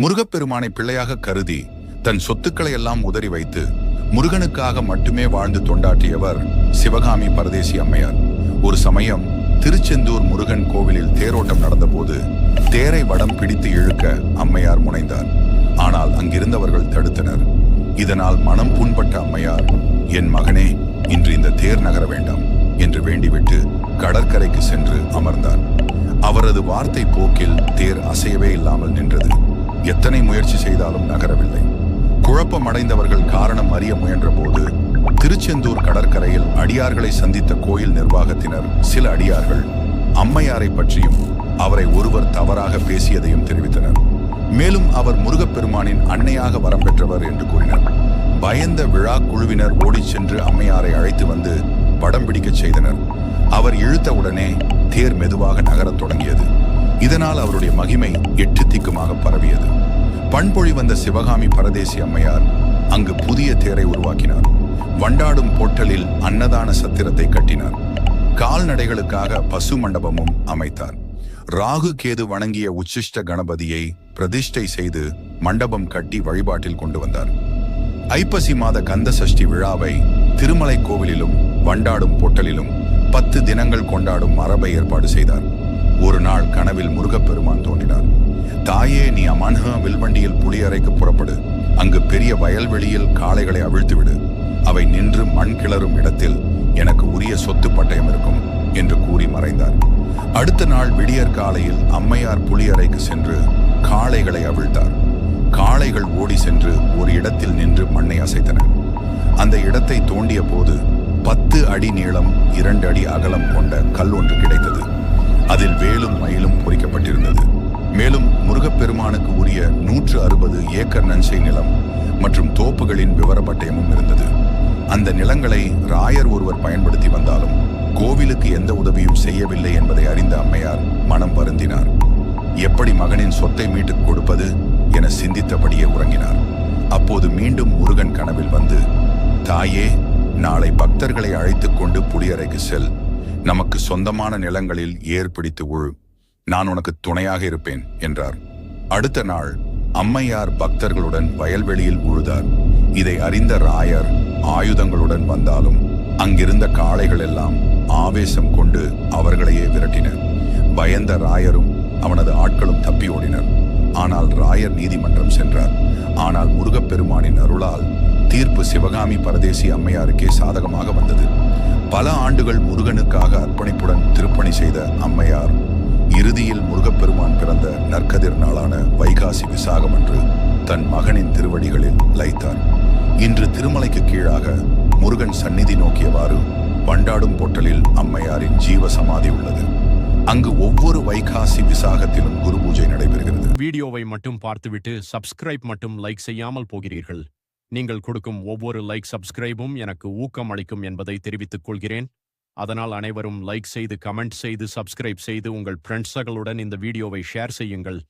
முருகப்பெருமானை பிள்ளையாக கருதி தன் சொத்துக்களை எல்லாம் உதறி வைத்து முருகனுக்காக மட்டுமே வாழ்ந்து தொண்டாற்றியவர் சிவகாமி பரதேசி அம்மையார். ஒரு சமயம் திருச்செந்தூர் முருகன் கோவிலில் தேரோட்டம் நடந்தபோது தேரை வடம் பிடித்து இழுக்க அம்மையார் முனைந்தார். ஆனால் அங்கிருந்தவர்கள் தடுத்தனர். இதனால் மனம் புண்பட்ட அம்மையார் என் மகனே இன்று இந்த தேர் நகர வேண்டாம் என்று வேண்டிவிட்டு கடற்கரைக்கு சென்று அமர்ந்தார். அவரது வார்த்தை போக்கில் தேர் அசையவே இல்லாமல் நின்றது. எத்தனை முயற்சி செய்தாலும் நகரவில்லை. குழப்பமடைந்தவர்கள் காரணம் அறிய முயன்றபோது திருச்செந்தூர் கடற்கரையில் அடியார்களை சந்தித்த கோயில் நிர்வாகத்தினர் சில அடியார்கள் அம்மையாரை பற்றியும் அவரை ஒருவர் தவறாக பேசியதையும் தெரிவித்தனர். மேலும் அவர் முருகப்பெருமானின் அன்னையாக வரம் பெற்றவர் என்று கூறினர். பயந்த விழா குழுவினர் ஓடிச் சென்று அம்மையாரை அழைத்து வந்து படம் பிடிக்கச் செய்தனர். அவர் இழுத்தவுடனே தேர் மெதுவாக நகரத் தொடங்கியது. இதனால் அவருடைய மகிமை எட்டு திக்குமாக பரவியது. பண்பொழி வந்த சிவகாமி பரதேசி அம்மையார் அங்கு புதிய தேரை உருவாக்கினார். வண்டாடும் போட்டலில் அன்னதான சத்திரத்தை கட்டினார். கால்நடைகளுக்காக பசு மண்டபமும் அமைத்தார். ராகு கேது வணங்கிய உச்சிஷ்ட கணபதியை பிரதிஷ்டை செய்து மண்டபம் கட்டி வழிபாட்டில் கொண்டு வந்தார். ஐப்பசி மாத கந்த சஷ்டி விழாவை திருமலை கோவிலிலும் வண்டாடும் போட்டலிலும் பத்து தினங்கள் கொண்டாடும் மரபை ஏற்பாடு செய்தார். ஒரு நாள் கனவில் முருகப்பெருமான் தோன்றினார். தாயே நீ அமன்ஹ வில்வண்டியில் புளியறைக்கு புறப்படு. அங்கு பெரிய வயல்வெளியில் காளைகளை அவிழ்த்துவிடு. அவை நின்று மண் கிளறும் இடத்தில் எனக்கு உரிய சொத்து பட்டயம் இருக்கும் என்று கூறி மறைந்தார். அடுத்த நாள் விடியற் காலையில் அம்மையார் புலியறைக்கு சென்று காளைகளை அவிழ்த்தார். காளைகள் ஓடி சென்று ஒரு இடத்தில் நின்று மண்ணை அசைத்தன. அந்த இடத்தை தோண்டிய போது பத்து அடி நீளம் இரண்டு அடி அகலம் கொண்ட கல் ஒன்று கிடைத்தது. அதில் வேலும் மயிலும் பொறிக்கப்பட்டிருந்தது. மேலும் முருகப்பெருமானுக்கு உரிய நூற்று அறுபது ஏக்கர் நன்சை நிலம் மற்றும் தோப்புகளின் விவர பட்டயமும் இருந்தது. அந்த நிலங்களை ராயர் ஒருவர் பயன்படுத்தி வந்தாலும் கோவிலுக்கு எந்த உதவியும் செய்யவில்லை என்பதை அறிந்த அம்மையார் மனம் வருந்தினார். எப்படி மகனின் சொத்தை மீட்டுக் கொடுப்பது என சிந்தித்தபடியே உறங்கினார். அப்போது மீண்டும் முருகன் கனவில் வந்து தாயே நாளை பக்தர்களை அழைத்துக் கொண்டு புலியறைக்கு செல். நமக்கு சொந்தமான நிலங்களில் ஏர் பிடித்து உழு. நான் உனக்கு துணையாக இருப்பேன் என்றார். அடுத்த நாள் அம்மையார் பக்தர்களுடன் வயல்வெளியில் உழுதார். இதை அறிந்த ராயர் ஆயுதங்களுடன் வந்தாலும் அங்கிருந்த காளைகள் எல்லாம் ஆவேசம் கொண்டு அவர்களையே விரட்டினர். பயந்த ராயரும் அவனது ஆட்களும் தப்பி ஓடினர். ஆனால் ராயர் நீதிமன்றம் சென்றார். ஆனால் முருகப்பெருமானின் அருளால் தீர்ப்பு சிவகாமி பரதேசி அம்மையாருக்கே சாதகமாக வந்தது. பல ஆண்டுகள் முருகனுக்காக அர்ப்பணிப்புடன் திருப்பணி செய்த அம்மையார் இறுதியில் முருகப்பெருமான் பிறந்த நற்கதிர் நாளான வைகாசி விசாகம் அன்று தன் மகனின் திருவடிகளில் லைத்தார் இன்று திருமலைக்கு கீழாக முருகன் சந்நிதி நோக்கியவாறு வண்டாடும் பொட்டலில் அம்மையாரின் ஜீவ சமாதி உள்ளது. அங்கு ஒவ்வொரு வைகாசி விசாகத்திலும் குரு பூஜை நடைபெறுகிறது. வீடியோவை மட்டும் பார்த்துவிட்டு சப்ஸ்கிரைப் மட்டும் லைக் செய்யாமல் போகிறீர்கள். நீங்கள் கொடுக்கும் ஒவ்வொரு லைக் சப்ஸ்கிரைபும் எனக்கு ஊக்கம் அளிக்கும் என்பதை தெரிவித்துக் கொள்கிறேன். அதனால் அனைவரும் லைக் செய்து கமெண்ட் செய்து சப்ஸ்கிரைப் செய்து உங்கள் ஃப்ரெண்ட்ஸுகளுடன் இந்த வீடியோவை ஷேர் செய்யுங்கள்.